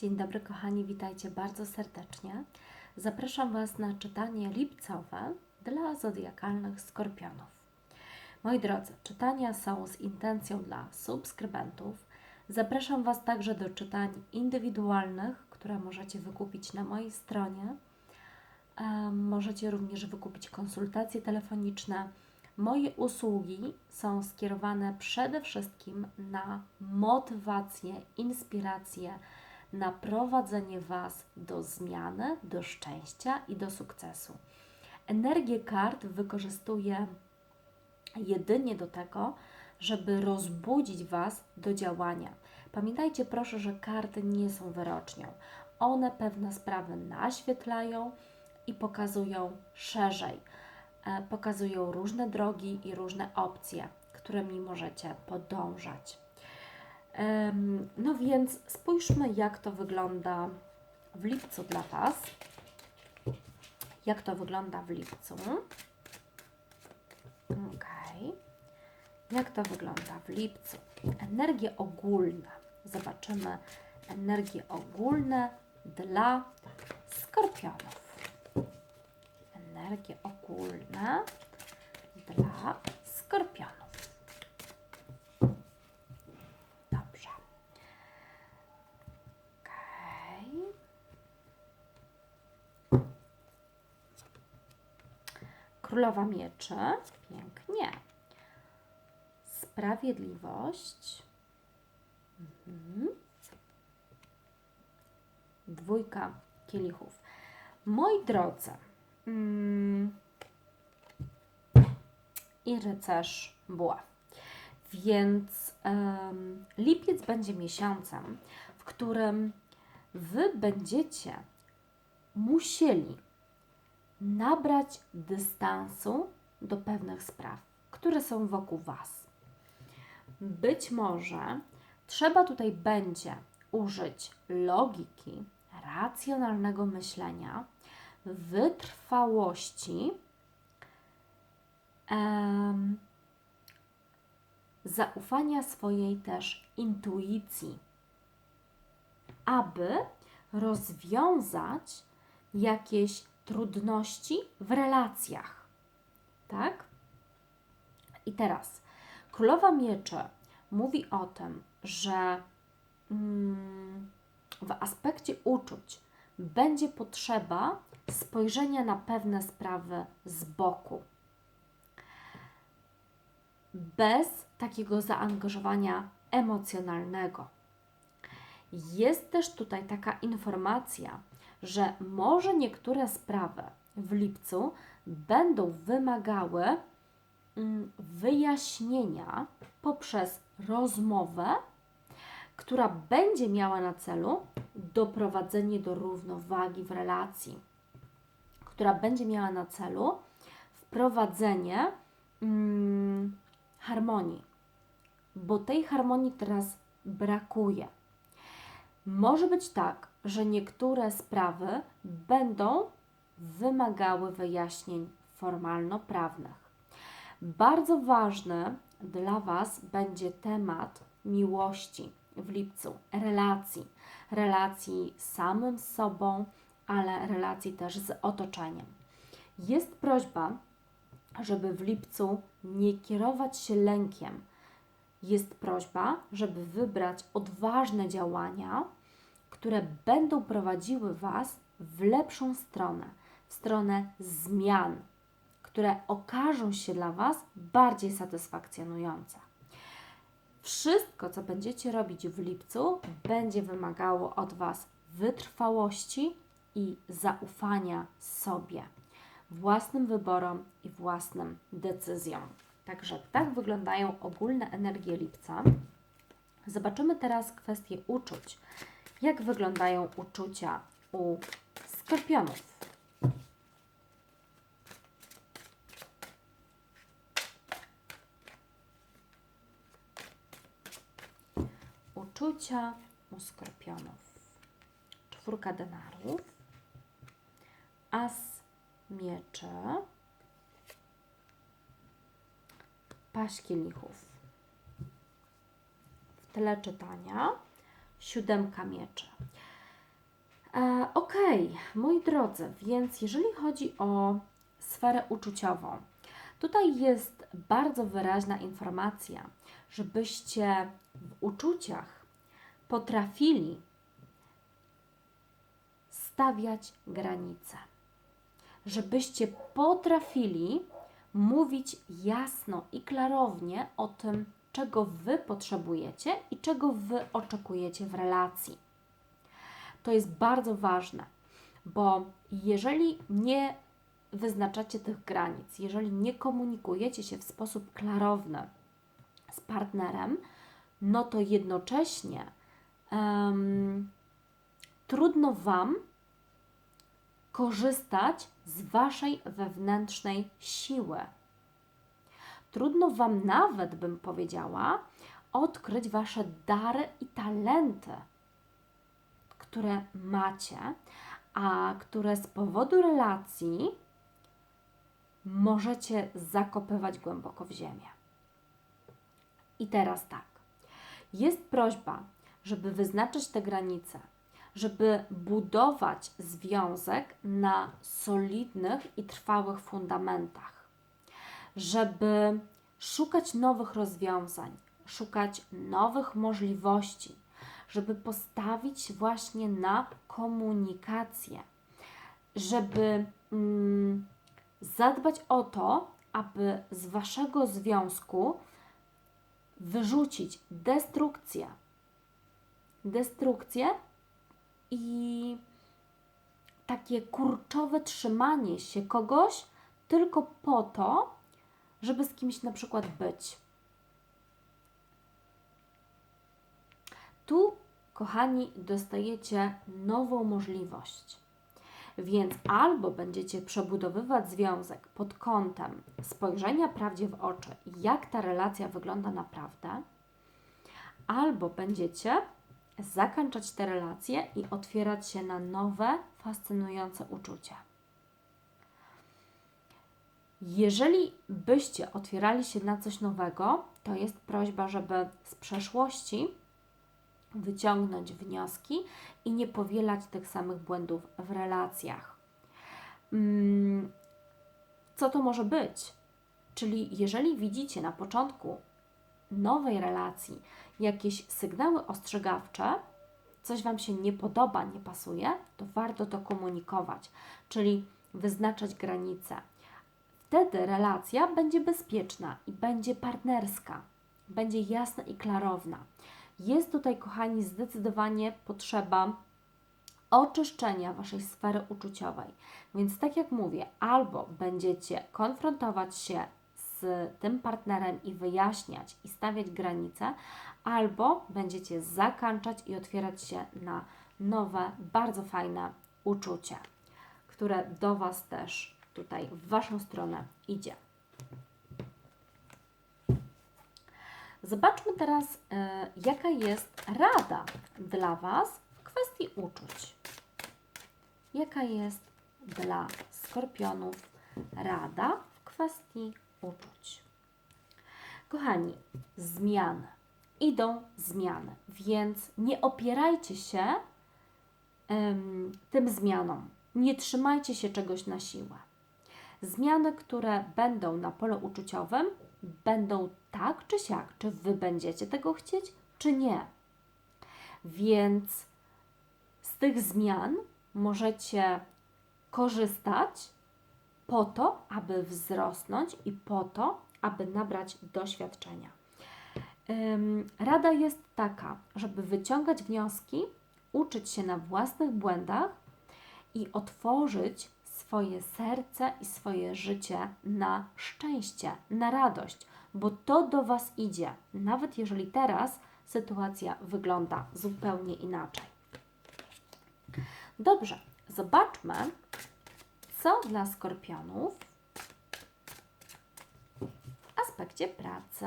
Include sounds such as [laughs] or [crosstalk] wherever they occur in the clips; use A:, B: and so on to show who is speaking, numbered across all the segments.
A: Dzień dobry, kochani, witajcie bardzo serdecznie. Zapraszam Was na czytanie lipcowe dla zodiakalnych skorpionów. Moi drodzy, czytania są z intencją dla subskrybentów. Zapraszam Was także do czytań indywidualnych, które możecie wykupić na mojej stronie. Możecie również wykupić konsultacje telefoniczne. Moje usługi są skierowane przede wszystkim na motywację, inspirację, na prowadzenie Was do zmiany, do szczęścia i do sukcesu. Energię kart wykorzystuję jedynie do tego, żeby rozbudzić Was do działania. Pamiętajcie proszę, że karty nie są wyrocznią. One pewne sprawy naświetlają i pokazują szerzej. E, Pokazują różne drogi i różne opcje, którymi możecie podążać. No więc spójrzmy, jak to wygląda w lipcu dla Was. Jak to wygląda w lipcu? Okej. Jak to wygląda w lipcu? Energie ogólne. Zobaczymy energie ogólne dla skorpionów. Energie ogólne dla skorpionów. Dobrze. Okej. Królowa mieczy. Pięknie. Sprawiedliwość. Mhm. Dwójka kielichów. Moi drodzy, mm, i rycerz buław. Więc lipiec będzie miesiącem, w którym Wy będziecie musieli nabrać dystansu do pewnych spraw, które są wokół Was. Być może trzeba tutaj będzie użyć logiki, racjonalnego myślenia, wytrwałości, em, zaufania swojej też intuicji, aby rozwiązać jakieś trudności w relacjach. Tak? I teraz Królowa Mieczy mówi o tym, że mm, w aspekcie uczuć będzie potrzeba spojrzenia na pewne sprawy z boku. Bez takiego zaangażowania emocjonalnego. Jest też tutaj taka informacja, że może niektóre sprawy w lipcu będą wymagały mm, wyjaśnienia poprzez rozmowę, która będzie miała na celu doprowadzenie do równowagi w relacji, która będzie miała na celu wprowadzenie mm, harmonii, bo tej harmonii teraz brakuje. Może być tak, że niektóre sprawy będą wymagały wyjaśnień formalno-prawnych. Bardzo ważny dla Was będzie temat miłości w lipcu, relacji, relacji z samym sobą, ale relacji też z otoczeniem. Jest prośba, żeby w lipcu nie kierować się lękiem. Jest prośba, żeby wybrać odważne działania, które będą prowadziły Was w lepszą stronę, w stronę zmian, które okażą się dla Was bardziej satysfakcjonujące. Wszystko, co będziecie robić w lipcu, będzie wymagało od Was wytrwałości i zaufania sobie, własnym wyborom i własnym decyzjom. Także tak wyglądają ogólne energie lipca. Zobaczymy teraz kwestię uczuć. Jak wyglądają uczucia u skorpionów? Uczucia u skorpionów. Czwórka denarów, as mieczy, paść kielichów. W tle czytania siódemka mieczy. E, Okej, moi drodzy, więc jeżeli chodzi o sferę uczuciową, tutaj jest bardzo wyraźna informacja, żebyście w uczuciach potrafili stawiać granice, żebyście potrafili mówić jasno i klarownie o tym, czego Wy potrzebujecie i czego Wy oczekujecie w relacji. To jest bardzo ważne, bo jeżeli nie wyznaczacie tych granic, jeżeli nie komunikujecie się w sposób klarowny z partnerem, no to jednocześnie em, trudno Wam korzystać z Waszej wewnętrznej siły. Trudno Wam nawet, bym powiedziała, odkryć Wasze dary i talenty, które macie, a które z powodu relacji możecie zakopywać głęboko w ziemię. I teraz tak. Jest prośba, żeby wyznaczyć te granice, żeby budować związek na solidnych i trwałych fundamentach, żeby szukać nowych rozwiązań, szukać nowych możliwości, żeby postawić właśnie na komunikację, żeby mm, zadbać o to, aby z waszego związku wyrzucić destrukcję. Destrukcję i takie kurczowe trzymanie się kogoś tylko po to, żeby z kimś na przykład być. Tu, kochani, dostajecie nową możliwość. Więc albo będziecie przebudowywać związek pod kątem spojrzenia prawdzie w oczy, jak ta relacja wygląda naprawdę, albo będziecie zakończać te relacje i otwierać się na nowe, fascynujące uczucia. Jeżeli byście otwierali się na coś nowego, to jest prośba, żeby z przeszłości wyciągnąć wnioski i nie powielać tych samych błędów w relacjach. Mm, Co to może być? Czyli jeżeli widzicie na początku nowej relacji jakieś sygnały ostrzegawcze, coś Wam się nie podoba, nie pasuje, to warto to komunikować, czyli wyznaczać granice. Wtedy relacja będzie bezpieczna i będzie partnerska, będzie jasna i klarowna. Jest tutaj, kochani, zdecydowanie potrzeba oczyszczenia Waszej sfery uczuciowej. Więc tak jak mówię, albo będziecie konfrontować się z tym partnerem i wyjaśniać i stawiać granice, albo będziecie zakończać i otwierać się na nowe, bardzo fajne uczucie, które do Was też tutaj w Waszą stronę idzie. Zobaczmy teraz, y, jaka jest rada dla Was w kwestii uczuć. Jaka jest dla skorpionów rada w kwestii uczuć? Kochani, zmiany. Idą zmiany, więc nie opierajcie się ym, tym zmianom. Nie trzymajcie się czegoś na siłę. Zmiany, które będą na polu uczuciowym, będą tak czy siak, czy Wy będziecie tego chcieć, czy nie. Więc z tych zmian możecie korzystać po to, aby wzrosnąć i po to, aby nabrać doświadczenia. Rada jest taka, żeby wyciągać wnioski, uczyć się na własnych błędach i otworzyć swoje serce i swoje życie na szczęście, na radość, bo to do Was idzie, nawet jeżeli teraz sytuacja wygląda zupełnie inaczej. Dobrze, zobaczmy, co dla skorpionów w aspekcie pracy.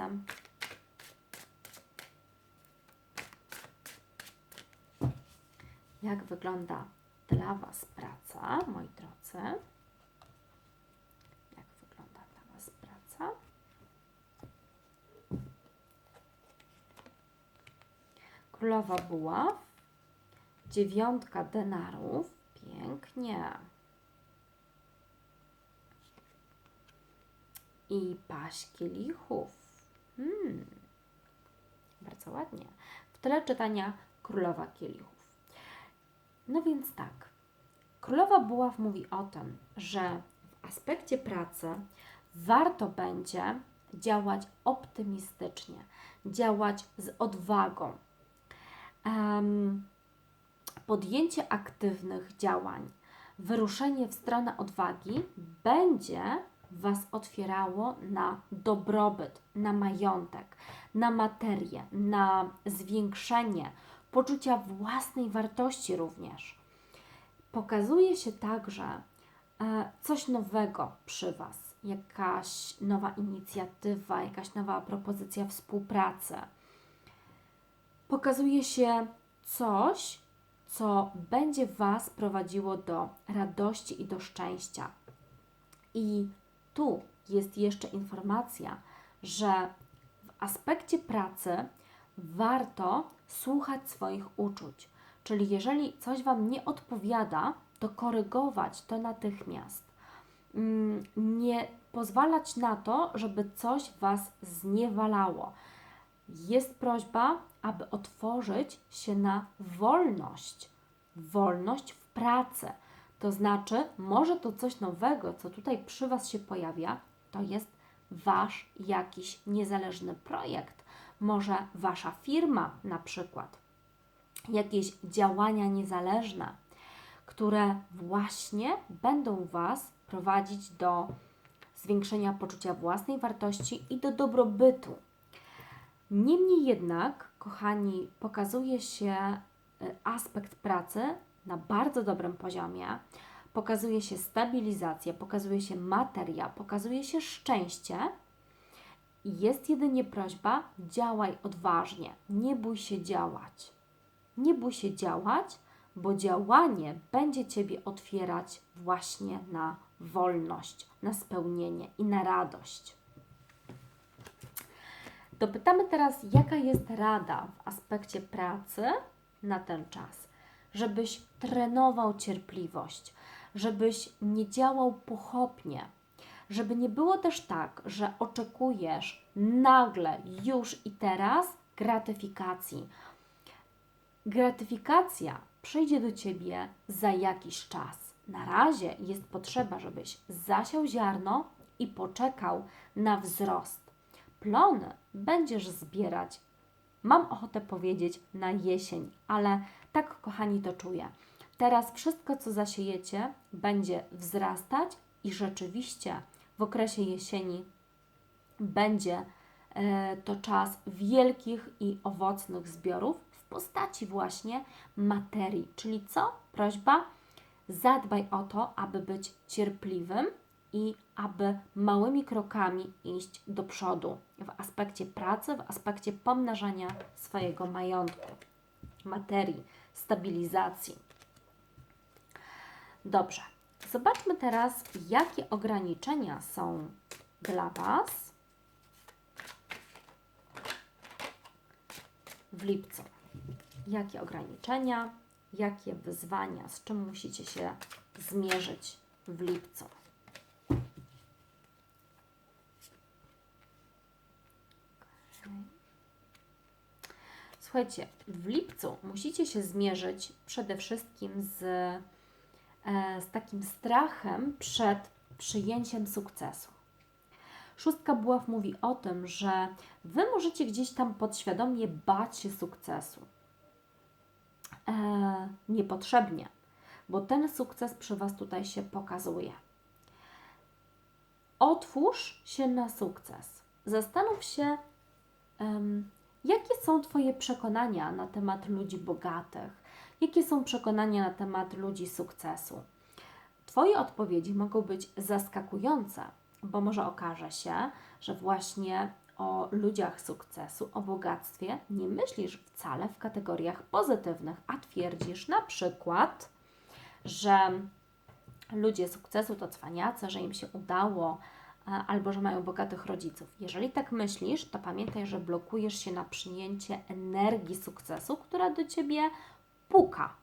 A: Jak wygląda dla Was praca, moi drodzy? Jak wygląda dla Was praca? Królowa Buław dziewiątka denarów. Pięknie. I paść kielichów. Hmm. Bardzo ładnie. W tle czytania Królowa Kielichów. No więc tak. Królowa Buław mówi o tym, że w aspekcie pracy warto będzie działać optymistycznie, działać z odwagą. Podjęcie aktywnych działań, wyruszenie w stronę odwagi będzie Was otwierało na dobrobyt, na majątek, na materię, na zwiększenie poczucia własnej wartości również. Pokazuje się także e, coś nowego przy Was, jakaś nowa inicjatywa, jakaś nowa propozycja współpracy. Pokazuje się coś, co będzie Was prowadziło do radości i do szczęścia. I tu jest jeszcze informacja, że w aspekcie pracy warto słuchać swoich uczuć. Czyli jeżeli coś Wam nie odpowiada, to korygować to natychmiast. Mm, nie pozwalać na to, żeby coś Was zniewalało. Jest prośba, aby otworzyć się na wolność. Wolność w pracy. To znaczy, może to coś nowego, co tutaj przy Was się pojawia, to jest Wasz jakiś niezależny projekt, może Wasza firma na przykład, jakieś działania niezależne, które właśnie będą Was prowadzić do zwiększenia poczucia własnej wartości i do dobrobytu. Niemniej jednak, kochani, pokazuje się y, aspekt pracy na bardzo dobrym poziomie. Pokazuje się stabilizacja, pokazuje się materia, pokazuje się szczęście. Jest jedynie prośba: działaj odważnie, nie bój się działać. Nie bój się działać, bo działanie będzie Ciebie otwierać właśnie na wolność, na spełnienie i na radość. Dopytamy teraz, jaka jest rada w aspekcie pracy na ten czas żebyś trenował cierpliwość, żebyś nie działał pochopnie, żeby nie było też tak, że oczekujesz nagle, już i teraz gratyfikacji. Gratyfikacja przyjdzie do ciebie za jakiś czas. Na razie jest potrzeba, żebyś zasiał ziarno i poczekał na wzrost. Plony będziesz zbierać, mam ochotę powiedzieć, na jesień, ale tak, kochani, to czuję. Teraz wszystko, co zasiejecie, będzie wzrastać i rzeczywiście w okresie jesieni będzie e, to czas wielkich i owocnych zbiorów postaci właśnie materii. Czyli co? Prośba, zadbaj o to, aby być cierpliwym i aby małymi krokami iść do przodu w aspekcie pracy, w aspekcie pomnażania swojego majątku, materii stabilizacji. Dobrze, zobaczmy teraz, jakie ograniczenia są dla Was w lipcu. Jakie ograniczenia, jakie wyzwania, z czym musicie się zmierzyć w lipcu. Słuchajcie, w lipcu musicie się zmierzyć przede wszystkim z, e, z takim strachem przed przyjęciem sukcesu. Szóstka buław mówi o tym, że Wy możecie gdzieś tam podświadomie bać się sukcesu. E, niepotrzebnie, bo ten sukces przy Was tutaj się pokazuje. Otwórz się na sukces. Zastanów się, Jakie są Twoje przekonania na temat ludzi bogatych? Jakie są przekonania na temat ludzi sukcesu? Twoje odpowiedzi mogą być zaskakujące, bo może okaże się, że właśnie o ludziach sukcesu, o bogactwie nie myślisz wcale w kategoriach pozytywnych, a twierdzisz na przykład, że ludzie sukcesu to cwaniacy, że im się udało albo że mają bogatych rodziców. Jeżeli tak myślisz, to pamiętaj, że blokujesz się na przyjęcie energii sukcesu, która do ciebie puka.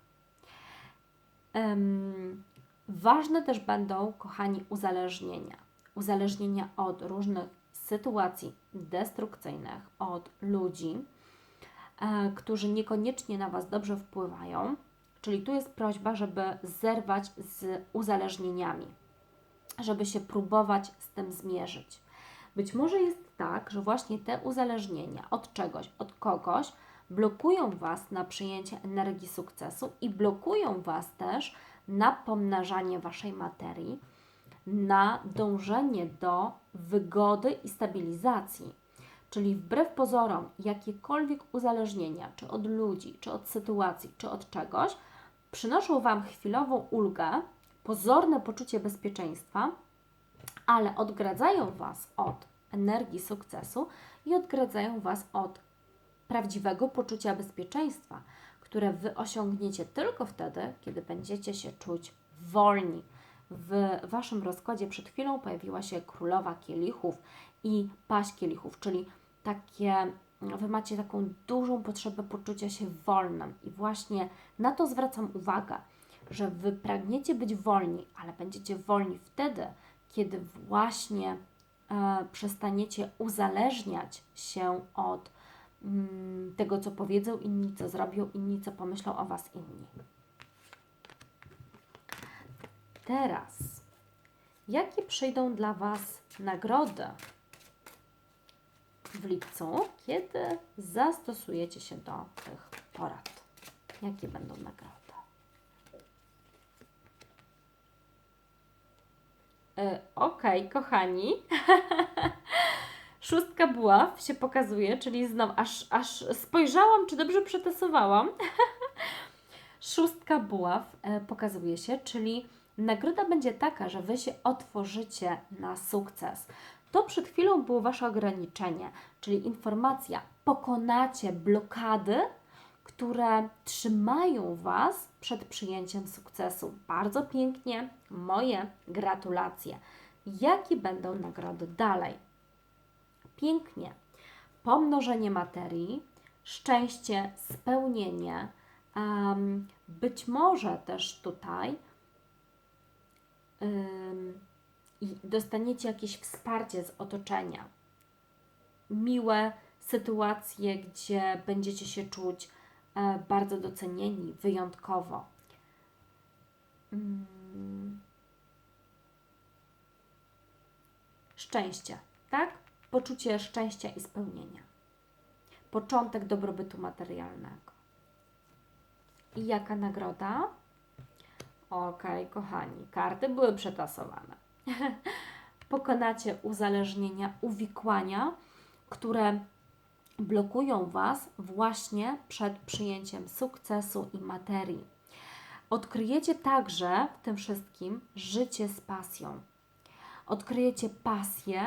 A: Em, ważne też będą, kochani, uzależnienia. Uzależnienia od różnych sytuacji destrukcyjnych, od ludzi, e, którzy niekoniecznie na Was dobrze wpływają. Czyli tu jest prośba, żeby zerwać z uzależnieniami, żeby się próbować z tym zmierzyć. Być może jest tak, że właśnie te uzależnienia od czegoś, od kogoś blokują Was na przyjęcie energii sukcesu i blokują Was też na pomnażanie Waszej materii, na dążenie do wygody i stabilizacji. Czyli wbrew pozorom, jakiekolwiek uzależnienia, czy od ludzi, czy od sytuacji, czy od czegoś, przynoszą Wam chwilową ulgę, pozorne poczucie bezpieczeństwa, ale odgradzają Was od energii sukcesu i odgradzają Was od prawdziwego poczucia bezpieczeństwa, które Wy osiągniecie tylko wtedy, kiedy będziecie się czuć wolni. W Waszym rozkładzie przed chwilą pojawiła się królowa kielichów i paść kielichów, czyli takie, Wy macie taką dużą potrzebę poczucia się wolnym i właśnie na to zwracam uwagę, że Wy pragniecie być wolni, ale będziecie wolni wtedy, kiedy właśnie e, przestaniecie uzależniać się od mm, tego, co powiedzą inni, co zrobią inni, co pomyślą o Was inni. Teraz, jakie przyjdą dla Was nagrody w lipcu, kiedy zastosujecie się do tych porad? Jakie będą nagrody? E, Okej, kochani. [laughs] Szóstka buław się pokazuje, czyli znowu aż, aż spojrzałam, czy dobrze przetasowałam. [laughs] Szóstka buław e, pokazuje się, czyli nagroda będzie taka, że Wy się otworzycie na sukces. To przed chwilą było Wasze ograniczenie, czyli informacja, pokonacie blokady, które trzymają Was przed przyjęciem sukcesu. Bardzo pięknie, moje gratulacje. Jakie będą nagrody dalej? Pięknie. Pomnożenie materii, szczęście, spełnienie. Um, być może też tutaj i dostaniecie jakieś wsparcie z otoczenia. Miłe sytuacje, gdzie będziecie się czuć e, bardzo docenieni, wyjątkowo. Mm. Szczęście, tak? Poczucie szczęścia i spełnienia. Początek dobrobytu materialnego. I jaka nagroda? Okej, kochani, karty były przetasowane. [laughs] Pokonacie uzależnienia, uwikłania, które blokują Was właśnie przed przyjęciem sukcesu i materii. Odkryjecie także w tym wszystkim życie z pasją. Odkryjecie pasję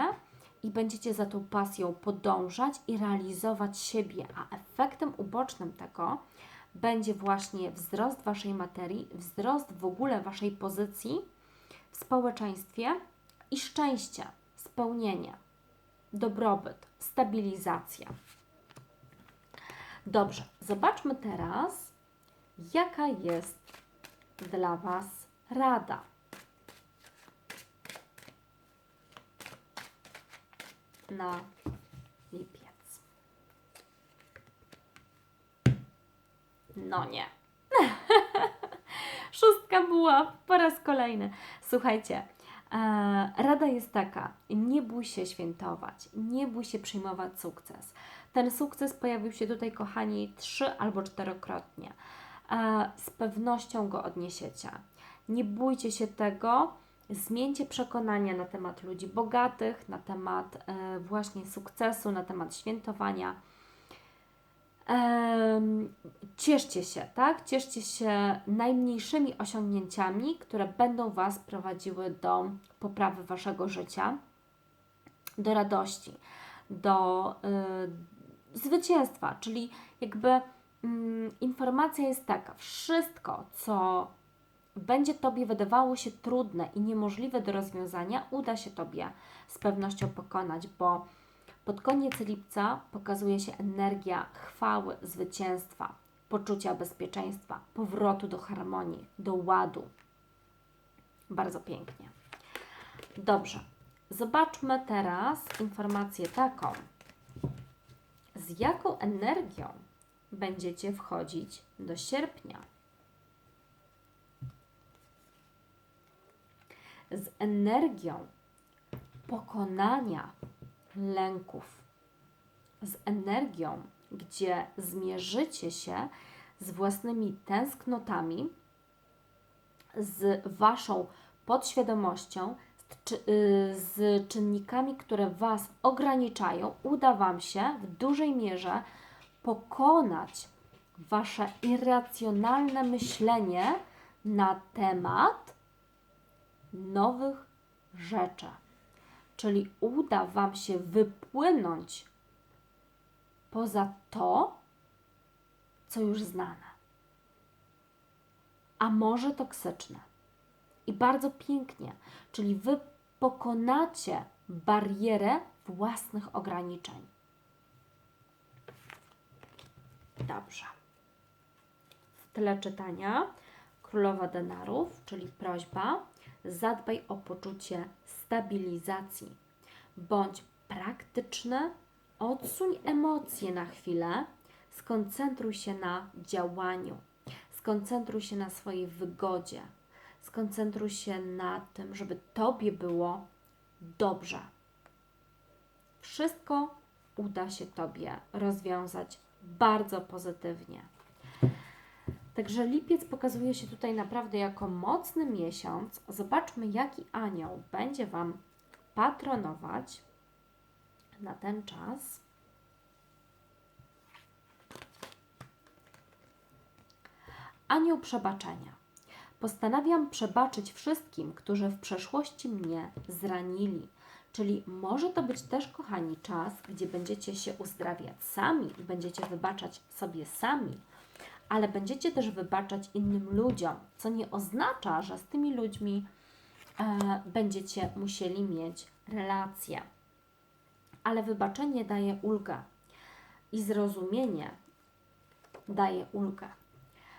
A: i będziecie za tą pasją podążać i realizować siebie, a efektem ubocznym tego będzie właśnie wzrost Waszej materii, wzrost w ogóle Waszej pozycji w społeczeństwie i szczęście, spełnienie, dobrobyt, stabilizacja. Dobrze, zobaczmy teraz, jaka jest dla Was rada. Na lipiec. No nie. [laughs] Szóstka była po raz kolejny. Słuchajcie, e, rada jest taka: nie bój się świętować, nie bój się przyjmować sukces. Ten sukces pojawił się tutaj, kochani, trzy albo czterokrotnie. E, z pewnością go odniesiecie. Nie bójcie się tego, zmieńcie przekonania na temat ludzi bogatych, na temat e, właśnie sukcesu, na temat świętowania. Cieszcie się, tak? Cieszcie się najmniejszymi osiągnięciami, które będą Was prowadziły do poprawy Waszego życia, do radości, do y, zwycięstwa, czyli jakby mm, informacja jest taka: wszystko, co będzie Tobie wydawało się trudne i niemożliwe do rozwiązania, uda się Tobie z pewnością pokonać, bo pod koniec lipca pokazuje się energia chwały, zwycięstwa. poczucia bezpieczeństwa, powrotu do harmonii, do ładu. Bardzo pięknie. Dobrze. Zobaczmy teraz informację taką. Z jaką energią będziecie wchodzić do sierpnia? Z energią pokonania lęków, z energią, gdzie zmierzycie się z własnymi tęsknotami, z waszą podświadomością, y, z czynnikami, które was ograniczają, uda wam się w dużej mierze pokonać wasze irracjonalne myślenie na temat nowych rzeczy. Czyli uda Wam się wypłynąć poza to, co już znane, a może toksyczne. I bardzo pięknie, czyli Wy pokonacie barierę własnych ograniczeń. Dobrze. W tle czytania Królowa Denarów, czyli prośba, zadbaj o poczucie stabilizacji. Bądź praktyczny, odsuń emocje na chwilę, skoncentruj się na działaniu, skoncentruj się na swojej wygodzie, skoncentruj się na tym, żeby Tobie było dobrze. Wszystko uda się Tobie rozwiązać bardzo pozytywnie. Także lipiec pokazuje się tutaj naprawdę jako mocny miesiąc. Zobaczmy, jaki anioł będzie Wam patronować na ten czas. Anioł przebaczenia. Postanawiam przebaczyć wszystkim, którzy w przeszłości mnie zranili. Czyli może to być też, kochani, czas, gdzie będziecie się uzdrawiać sami i będziecie wybaczać sobie sami, ale będziecie też wybaczać innym ludziom, co nie oznacza, że z tymi ludźmi e, będziecie musieli mieć relacje. Ale wybaczenie daje ulgę i zrozumienie daje ulgę.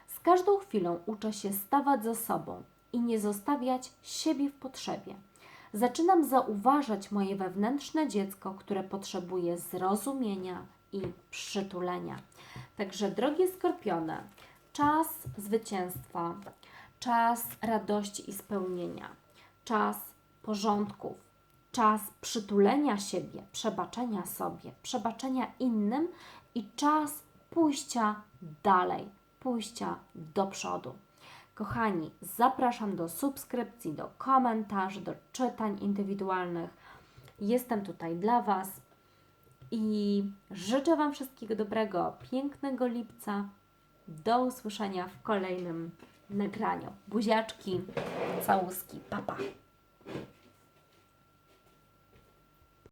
A: Z każdą chwilą uczę się stawać za sobą i nie zostawiać siebie w potrzebie. Zaczynam zauważać moje wewnętrzne dziecko, które potrzebuje zrozumienia i przytulenia. Także, drogie skorpiony, czas zwycięstwa, czas radości i spełnienia, czas porządków, czas przytulenia siebie, przebaczenia sobie, przebaczenia innym i czas pójścia dalej, pójścia do przodu. Kochani, zapraszam do subskrypcji, do komentarzy, do czytań indywidualnych. Jestem tutaj dla Was i życzę Wam wszystkiego dobrego, pięknego lipca. Do usłyszenia w kolejnym nagraniu. Buziaczki, całuski, papa.